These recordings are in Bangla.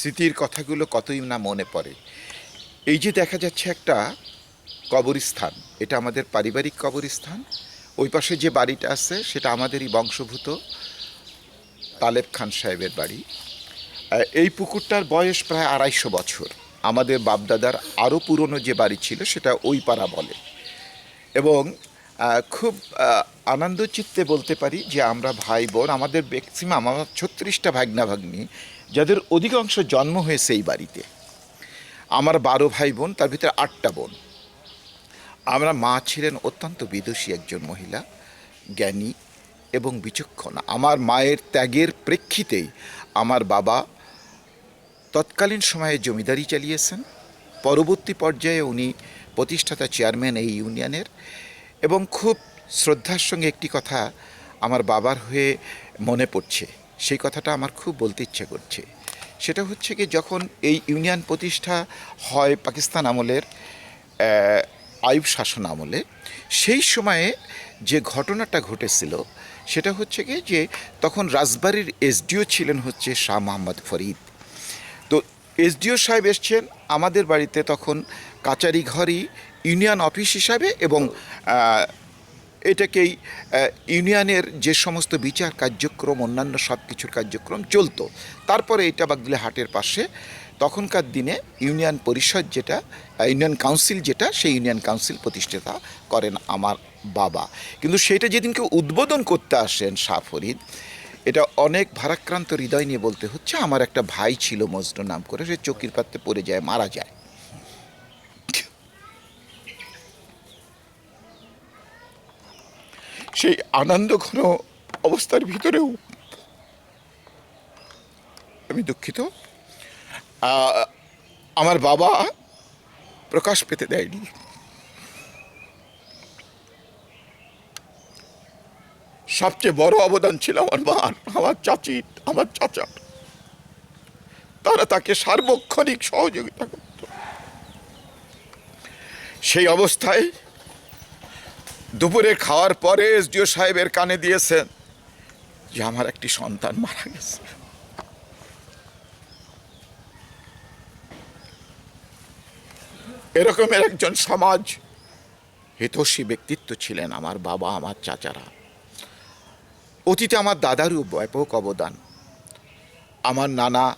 স্মৃতির কথাগুলো কতই না মনে পড়ে। এই যে দেখা যাচ্ছে একটা কবরস্থান এটা আমাদের পারিবারিক কবরস্থান। ওই পাশে যে বাড়িটা আছে সেটা আমাদেরই বংশভূত তালেব খান সাহেবের বাড়ি। এই পুকুরটার বয়স প্রায় আড়াইশো বছর। আমাদের বাপদাদার আরও পুরনো যে বাড়ি ছিল সেটা ওই পাড়া বলে। এবং খুব আহ, আনন্দ চিত্তে বলতে পারি যে আমরা ভাই বোন আমাদের ম্যাক্সিমাম আমার ছত্রিশটা ভাগনা ভাগ্নি যাদের অধিকাংশ জন্ম হয়েছে এই বাড়িতে। আমার বারো ভাই বোন, তার ভিতরে আটটা বোন। আমরা মা ছিলেন অত্যন্ত বিদুষী একজন মহিলা, জ্ঞানী এবং বিচক্ষণ। আমার মায়ের ত্যাগের প্রেক্ষিতেই আমার বাবা তৎকালীন সময়ে জমিদারি চালিয়েছেন। পরবর্তী পর্যায়ে উনি প্রতিষ্ঠাতা চেয়ারম্যান এই ইউনিয়নের এবং খুব শ্রদ্ধার সঙ্গে একটি কথা আমার বাবার হয়ে মনে পড়ছে। সেই কথাটা আমার খুব বলতে ইচ্ছে করছে। সেটা হচ্ছে কি, যখন এই ইউনিয়ন প্রতিষ্ঠা হয় পাকিস্তান আমলের আইব শাসন আমলে, সেই সময়ে যে ঘটনাটা ঘটেছিল, সেটা হচ্ছে কি যে তখন রাজবাড়ির এসডিও ছিলেন হচ্ছে শাহ মোহাম্মদ ফরিদ। তো এসডিও সাহেব এসছেন আমাদের বাড়িতে তখন কাচারি ঘরই ইউনিয়ন অফিস হিসাবে এবং এটাকেই ইউনিয়নের যে সমস্ত বিচার কার্যক্রম, অন্যান্য সব কিছুর কার্যক্রম চলতো, তারপরে এটা বাগদুলে হাটের পাশে, তখনকার দিনে ইউনিয়ন পরিষদ যেটা ইউনিয়ন কাউন্সিল যেটা, সেই ইউনিয়ন কাউন্সিল প্রতিষ্ঠাতা করেন আমার বাবা। কিন্তু সেটা যেদিনকে উদ্বোধন করতে আসেন শাহ ফরিদ, এটা অনেক ভারাক্রান্ত হৃদয় নিয়ে বলতে হচ্ছে, আমার একটা ভাই ছিল মজনু নাম করে, সে চকির পাত্রে পড়ে যায়, মারা যায়। সেই আনন্দ ঘন অবস্থার ভিতরেও আমি দুঃখিত। আমার বাবা প্রকাশ পেতে দেয়নি। সবচেয়ে বড় অবদান ছিল আমার মার আমার চাচি, আমার চাচার তারা তাকে সার্বক্ষণিক সহযোগিতা করত। সেই অবস্থায় দুপুরে খাওয়ার পরে এসডিও সাহেবের কানে দিয়েছেন যে আমার একটি সন্তান মারা গেছে। এরকমের একজন সমাজ হিতৈষী ব্যক্তিত্ব ছিলেন আমার বাবা, আমার চাচারা। অতীতে আমার দাদারও ব্যাপক অবদান। আমার নানা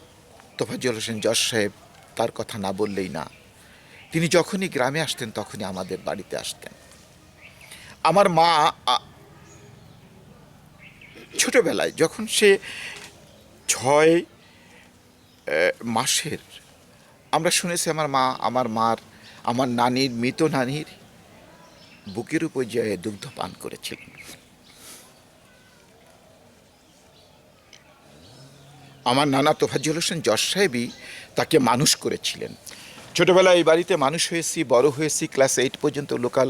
তোফাজ্জল হোসেন জজ সাহেব তার কথা না বললেই না। তিনি যখনই গ্রামে আসতেন তখনই আমাদের বাড়িতে আসতেন। আমার মা ছোটবেলায় যখন সে ছয় মাসের, আমরা শুনেছি আমার মা, আমার মার, আমার নানির, মৃত নানির বুকের উপর যে দুগ্ধ পান করেছিলেন। আমার নানা তোফাজ্জল হোসেন জজ সাহেবই তাকে মানুষ করেছিলেন। ছোটবেলায় এই বাড়িতে মানুষ হয়েছি, বড় হয়েছি, ক্লাস এইট পর্যন্ত লোকাল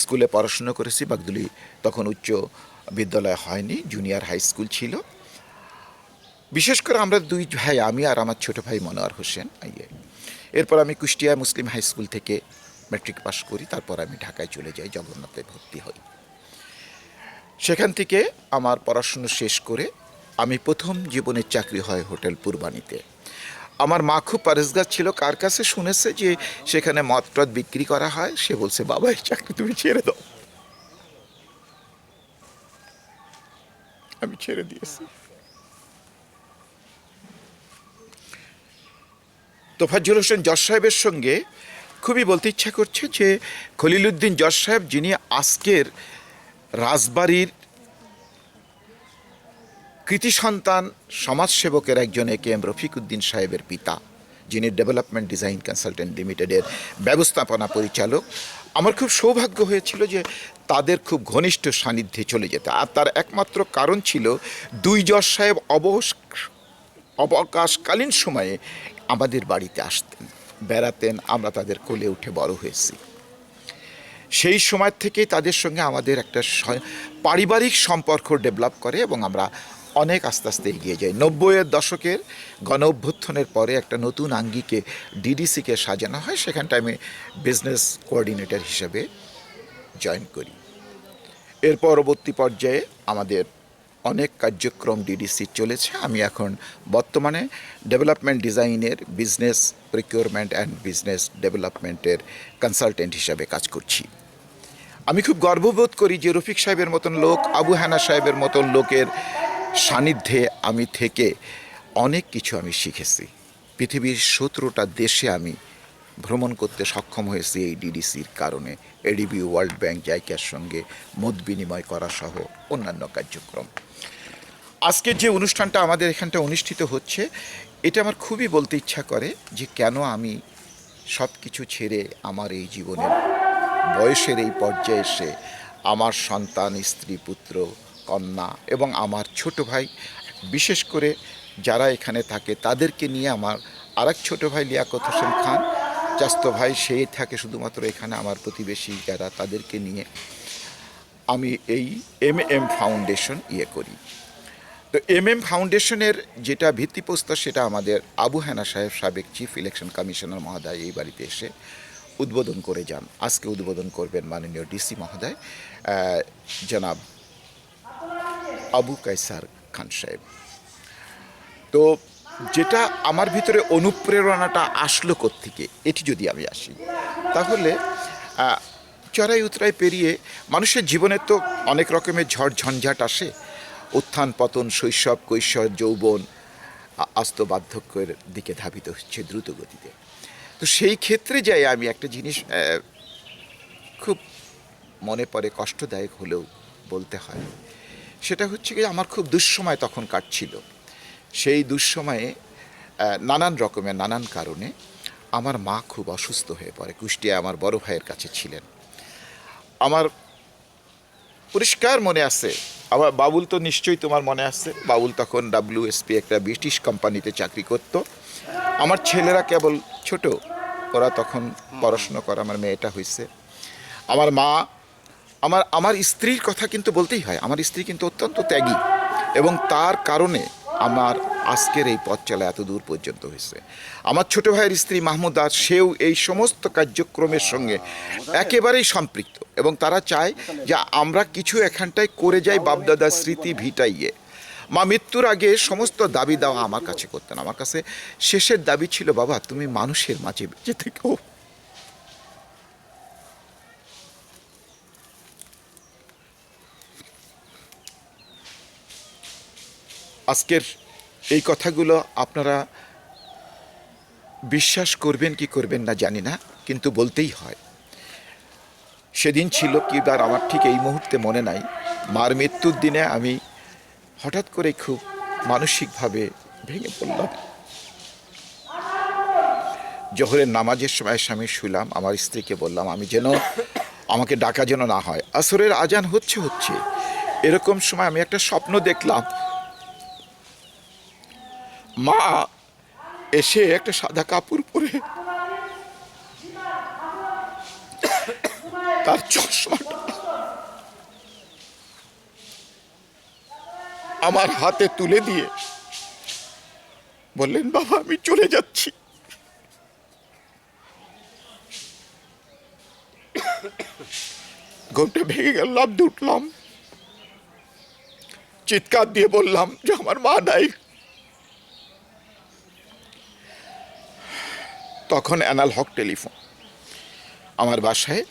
স্কুলে পড়াশুনো করেছি, বাগদুলি তখন উচ্চ বিদ্যালয় হয়নি জুনিয়র হাই স্কুল ছিল। বিশেষ করে আমরা দুই ভাই, আমি আর আমার ছোট ভাই মনোয়ার হোসেন ইয়ে এরপর আমি কুষ্টিয়া মুসলিম হাই স্কুল থেকে ম্যাট্রিক পাস করি, তারপর আমি ঢাকায় চলে যাই, জগন্নাথে ভর্তি হই। সেখান থেকে আমার পড়াশুনো শেষ করে আমি প্রথম জীবনের চাকরি হয় হোটেল পূর্বাণীতে আমার মা খুব পারেসগার ছিল, কার কাছে শুনেছে যে সেখানে মদ টদ বিক্রি করা হয়? সে বলছে, বাবা, এই চাকরি তুমি ছেড়ে দাও। আমি ছেড়ে দিয়েছি। তোফাজ্জল হোসেন জজ সাহেবের সঙ্গে খুবই বলতে ইচ্ছা করছে যে খলিলুদ্দিন জজ সাহেব, যিনি আজকের রাজবাড়ির কৃতি সন্তান, সমাজসেবকের একজন এ কে এম রফিকুদ্দিন সাহেবের পিতা, যিনি ডেভেলপমেন্ট ডিজাইন কনসালটেন্ট লিমিটেডের ব্যবস্থাপনা পরিচালক। আমার খুব সৌভাগ্য হয়েছিল যে তাদের খুব ঘনিষ্ঠ সান্নিধ্যে চলে যেতে। আর তার একমাত্র কারণ ছিল দুই জজ সাহেব অবস অবকাশকালীন সময়ে আমাদের বাড়িতে আসতেন, বেড়াতেন, আমরা তাদের কোলে উঠে বড় হয়েছি। সেই সময় থেকেই তাদের সঙ্গে আমাদের একটা পারিবারিক সম্পর্ক ডেভেলপ করে এবং আমরা অনেক আস্তে আস্তে এগিয়ে যায়। নব্বইয়ের দশকের গণ অভ্যুত্থানের পরে একটা নতুন আঙ্গিকে ডিডিসিকে সাজানো হয়, সেখানটায় আমি বিজনেস কোঅর্ডিনেটর হিসেবে জয়েন করি। এর পরবর্তী পর্যায়ে আমাদের অনেক কার্যক্রম ডিডিসি চলেছে। আমি এখন বর্তমানে ডেভেলপমেন্ট ডিজাইনের বিজনেস প্রিকিউরমেন্ট অ্যান্ড বিজনেস ডেভেলপমেন্টের কনসালটেন্ট হিসাবে কাজ করছি। আমি খুব গর্ববোধ করি যে রফিক সাহেবের মতন লোক, আবু হানা সাহেবের মতন লোকের সান্নিধ্যে আমি থেকে অনেক কিছু আমি শিখেছি। পৃথিবীর সতেরোটা দেশে আমি ভ্রমণ করতে সক্ষম হয়েছি এই ডিডিসির কারণে। এডিবি ওয়ার্ল্ড ব্যাংক জাইকার সঙ্গে মত বিনিময় করা সহ অন্যান্য কার্যক্রম। আজকের যে অনুষ্ঠানটা আমাদের এখানটা অনুষ্ঠিত হচ্ছে, এটা আমার খুবই বলতে ইচ্ছা করে যে কেন আমি সব কিছু ছেড়ে আমার এই জীবনের বয়সের এই পর্যায়ে এসে আমার সন্তান, স্ত্রী, পুত্র কন্যা এবং আমার ছোট ভাই, বিশেষ করে যারা এখানে থাকে তাদেরকে নিয়ে আমার আরেক ছোট ভাই লিয়াকত হোসেন খান চাস্ত ভাই সেই থাকে শুধুমাত্র এখানে আমার প্রতিবেশী যারা তাদেরকে নিয়ে আমি এই এম এম ফাউন্ডেশন ইয়ে করি। তো এম এম ফাউন্ডেশনের যেটা ভিত্তিপ্রস্তর সেটা আমাদের আবু হেনা সাহেব, সাবেক চিফ ইলেকশন কমিশনার মহোদয় এই বাড়িতে এসে উদ্বোধন করে যান। আজকে উদ্বোধন করবেন মাননীয় ডিসি মহোদয়। জনাব আবু কাইসার খান সাহেব। তো যেটা আমার ভিতরে অনুপ্রেরণাটা আসলো থেকে এটি যদি আমি আসি। তাহলে চড়াই উতরাই পেরিয়ে মানুষের জীবনে তো অনেক রকমের ঝড় ঝঞ্ঝাট আসে। উত্থান, পতন, শৈশব, কৈশোর, যৌবন আস্ত বার্ধক্যের দিকে ধাবিত হচ্ছে দ্রুত গতিতে তো সেই ক্ষেত্রে যাই আমি একটা জিনিস খুব মনে পড়ে, কষ্টদায়ক হলেও বলতে হয়। সেটা হচ্ছে কি, আমার খুব দুঃসময় তখন কাটছিল। সেই দুঃসময়ে নানান রকমের নানান কারণে আমার মা খুব অসুস্থ হয়ে পড়ে। কুষ্টিয়া আমার বড় ভাইয়ের কাছে ছিলেন। আমার পরিষ্কার মনে আছে আবার বাবুল তো নিশ্চয়ই তোমার মনে আছে, বাবুল তখন ডাব্লিউএসপি একটা ব্রিটিশ কোম্পানিতে চাকরি করত। আমার ছেলেরা কেবল ছোট, ওরা তখন পড়াশুনো করা, আমার মেয়েটা হয়েছে আমার মা আমার আমার স্ত্রীর কথা কিন্তু বলতেই হয়, আমার স্ত্রী কিন্তু অত্যন্ত ত্যাগী এবং তার কারণে আমার আজকের এই পথ চলা এত দূর পর্যন্ত হয়েছে। আমার ছোট ভাইয়ের স্ত্রী মাহমুদ আর সেও এই সমস্ত কার্যক্রমের সঙ্গে একেবারেই সম্পৃক্ত এবং তারা চায় যে আমরা কিছু এখানটায় করে যাই বাপদাদার স্মৃতি ভিটাইয়ে। মা মৃত্যুর আগে সমস্ত দাবি দেওয়া আমার কাছে করতেন। আমার কাছে শেষের দাবি ছিল, বাবা, তুমি মানুষের মাঝে বেঁচে থেকো। আজকের এই কথাগুলো আপনারা বিশ্বাস করবেন কি করবেন না জানি না, কিন্তু বলতেই হয়। সেদিন ছিল কি বার আমার ঠিক এই মুহূর্তে মনে নাই। মার মৃত্যুর দিনে আমি হঠাৎ করে খুব মানসিকভাবে ভেঙে পড়লাম। জোহরের নামাজের সময় এসে আমি শুলাম আমার স্ত্রীকে বললাম, আমি যেন আমাকে ডাকা যেন না হয়। আসরের আজান হচ্ছে হচ্ছে। এরকম সময় আমি একটা স্বপ্ন দেখলাম মা এসে একটা সাদা কাপড় পরে তার চশমাটা আমার হাতে তুলে দিয়ে বললেন, বাবা, আমি চলে যাচ্ছি। ঘুমটা ভেঙে গেল লাভ উঠলাম। চিৎকার দিয়ে বললাম যে, আমার মা নাই। তখন অ্যানাল হক টেলিফোন। আমার বাসায়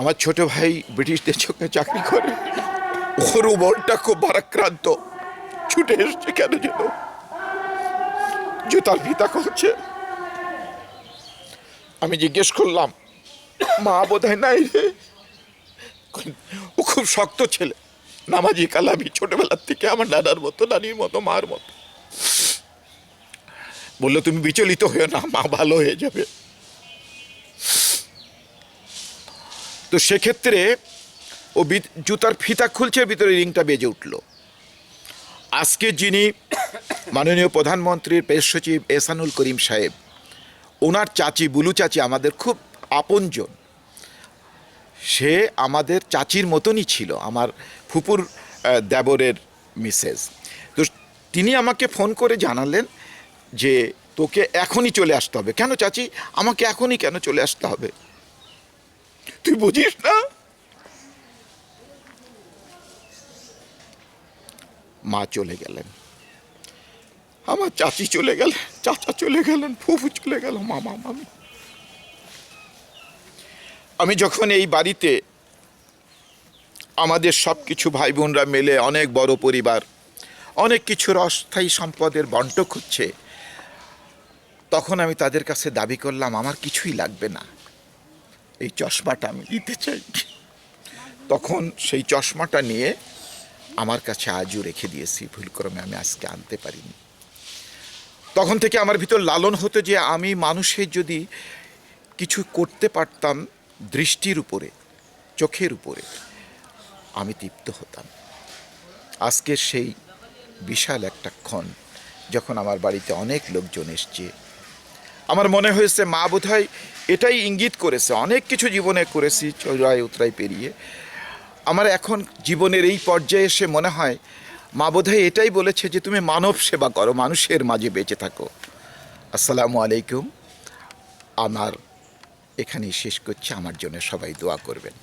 আমার ছোট ভাই ব্রিটিশদের চোখে চাকরি করে। ওর মনটা খুব ভারাক্রান্ত। ছুটে এসছে কেন যেন। জুতার ভিতা করছে আমি জিজ্ঞেস করলাম, মা বোধহয় নাই রে? ও খুব শক্ত ছেলে। নামাজি কালামি ছোটবেলার থেকে আমার দাদার মতো, নানির মতো, মার মতো। বলল, তুমি বিচলিত হয়েও না মা ভালো হয়ে যাবে। তো সেক্ষেত্রে ও জুতার ফিতা খুলছে ভিতরে রিংটা বেজে উঠল। আজকে যিনি মাননীয় প্রধানমন্ত্রীর পেশ সচিব এসানুল করিম সাহেব, ওনার চাচি, বুলু চাচি আমাদের খুব আপনজন। সে আমাদের চাচির মতনই ছিল, আমার ফুপুর দেবরের মিসেস। তো তিনি আমাকে ফোন করে জানালেন যে তোকে এখনই চলে আসতে হবে। কেন চাচি? আমাকে এখনই কেন চলে আসতে হবে? তুই বুঝিস না? মা চলে গেলেন। আমার চাচি চলে গেলেন, চাচা চলে গেলেন, ফুফু চলে গেল, মামা, মামি। আমি যখন এই বাড়িতে আমাদের সব কিছু ভাই বোনরা মিলে অনেক বড় পরিবার, অনেক কিছুর অস্থায়ী সম্পদের বন্টক হচ্ছে তখন আমি তাদের কাছে দাবি করলাম, আমার কিছুই লাগবে না। এই চশমাটা আমি দিতে চাই। তখন সেই চশমাটা নিয়ে আমার কাছে আজও রেখে দিয়েছি, ভুলক্রমে আমি আজকে আনতে পারিনি। তখন থেকে আমার ভিতর লালন হতো যে আমি মানুষের যদি কিছু করতে পারতাম দৃষ্টির উপরে, চোখের উপরে, আমি তৃপ্ত হতাম। আজকের সেই বিশাল একটা ক্ষণ, যখন আমার বাড়িতে অনেক লোকজন এসছে আমার মনে হয়েছে মা বোধহয় এটাই ইঙ্গিত করেছে। অনেক কিছু জীবনে করেছি চড়াই উতরাই পেরিয়ে। আমার এখন জীবনের এই পর্যায়ে এসে মনে হয় মা বোধহয় এটাই বলেছে যে তুমি মানব সেবা করো, মানুষের মাঝে বেঁচে থাকো। আসসালামু আলাইকুম। আমার এখানেই শেষ করছি। আমার জন্য সবাই দোয়া করবেন।